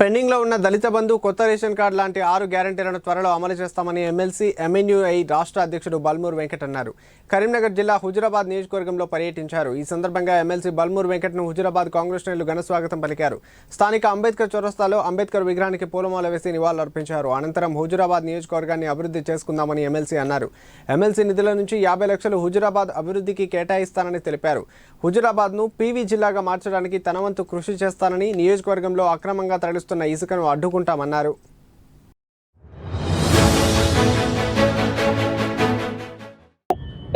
పెండింగ్లో ఉన్న దళిత బంధు కొత్త రేషన్ కార్డు లాంటి ఆరు గ్యారంటీలను త్వరలో అమలు చేస్తామని ఎమ్మెల్సీ ఎంఎన్యూఐ రాష్ట్ర అధ్యక్షుడు బల్మూర్ వెంకట్ అన్నారు. కరీంనగర్ జిల్లా హుజురాబాద్ నియోజకవర్గంలో పర్యటించారు. ఈ సందర్భంగా ఎమ్మెల్సీ బల్మూర్ వెంకట్ను హుజురాబాద్ కాంగ్రెస్ నేతలు ఘన స్వాగతం పలికారు. స్థానిక అంబేద్కర్ చౌరస్తాలో అంబేద్కర్ విగ్రహానికి పూలమాల వేసి నివాళులర్పించారు. అనంతరం హుజురాబాద్ నియోజకవర్గాన్ని అభివృద్ధి చేసుకుందామని ఎమ్మెల్సీ అన్నారు. ఎమ్మెల్సీ నిధుల నుంచి యాభై లక్షలు హుజురాబాద్ అభివృద్ధికి కేటాయిస్తానని తెలిపారు. హుజురాబాద్ను పీవీ జిల్లాగా మార్చడానికి తన వంతు కృషి చేస్తానని నియోజకవర్గంలో అక్రమంగా తరలిస్తున్న ఇసుకను అడ్డుకుంటామన్నారు.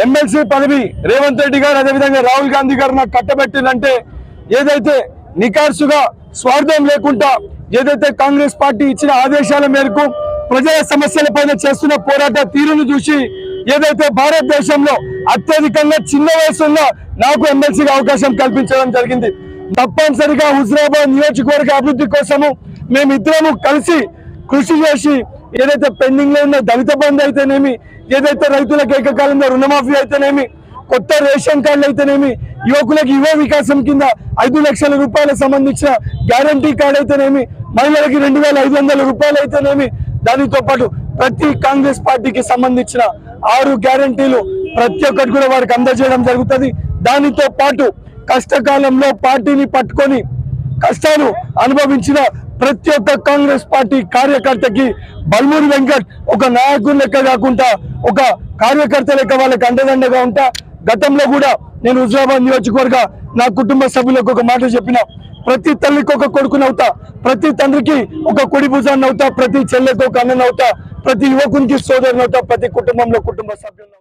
ఎమ్మెల్సీ పదవి రేవంత్ రెడ్డి గారు అదేవిధంగా రాహుల్ గాంధీ గారు నాకు కట్టబెట్టిందంటే ఏదైతే నికార్సుగా స్వార్థం లేకుండా ఏదైతే కాంగ్రెస్ పార్టీ ఇచ్చిన ఆదేశాల మేరకు ప్రజల సమస్యల పైన చేస్తున్న పోరాట తీరును చూసి ఏదైతే భారతదేశంలో అత్యధికంగా చిన్న వయసులో నాకు ఎమ్మెల్సీగా అవకాశం కల్పించడం జరిగింది. తప్పనిసరిగా హుజరాబాద్ నియోజకవర్గ అభివృద్ధి కోసము మేమిద్దరము కలిసి కృషి చేసి ఏదైతే పెండింగ్లో ఉన్న దళిత బంధు అయితేనేమి ఏదైతే రైతులకు ఏకకాలంలో రుణమాఫీ అయితేనేమి కొత్త రేషన్ కార్డులు అయితేనేమి యువకులకు యువ వికాసం కింద ఐదు లక్షల రూపాయలకు సంబంధించిన గ్యారంటీ కార్డు అయితేనేమి మహిళలకి రెండు వేల ఐదు వందల రూపాయలు అయితేనేమి దానితో పాటు ప్రతి కాంగ్రెస్ పార్టీకి సంబంధించిన ఆరు గ్యారంటీలు ప్రతి ఒక్కటి కూడా వారికి అందజేయడం జరుగుతుంది. దానితో పాటు కష్టకాలంలో పార్టీని పట్టుకొని కష్టాలు అనుభవించిన ప్రతి ఒక్క కాంగ్రెస్ పార్టీ కార్యకర్తకి బల్మూరి వెంకట్ ఒక నాయకుడు లెక్క కాకుండా ఒక కార్యకర్త లెక్క వాళ్ళకి అండదండగా ఉంటా. గతంలో కూడా నేను హుజరాబాద్ నియోజకవర్గ నా కుటుంబ సభ్యులకు ఒక మాట చెప్పిన. ప్రతి తల్లికి ఒక కొడుకునవుతా ప్రతి తండ్రికి ఒక కొడి భుజాన్ని అవుతా ప్రతి చెల్లెకి ఒక అన్ననవుతా ప్రతి యువకునికి సోదరునవుతా ప్రతి కుటుంబంలో కుటుంబ సభ్యులు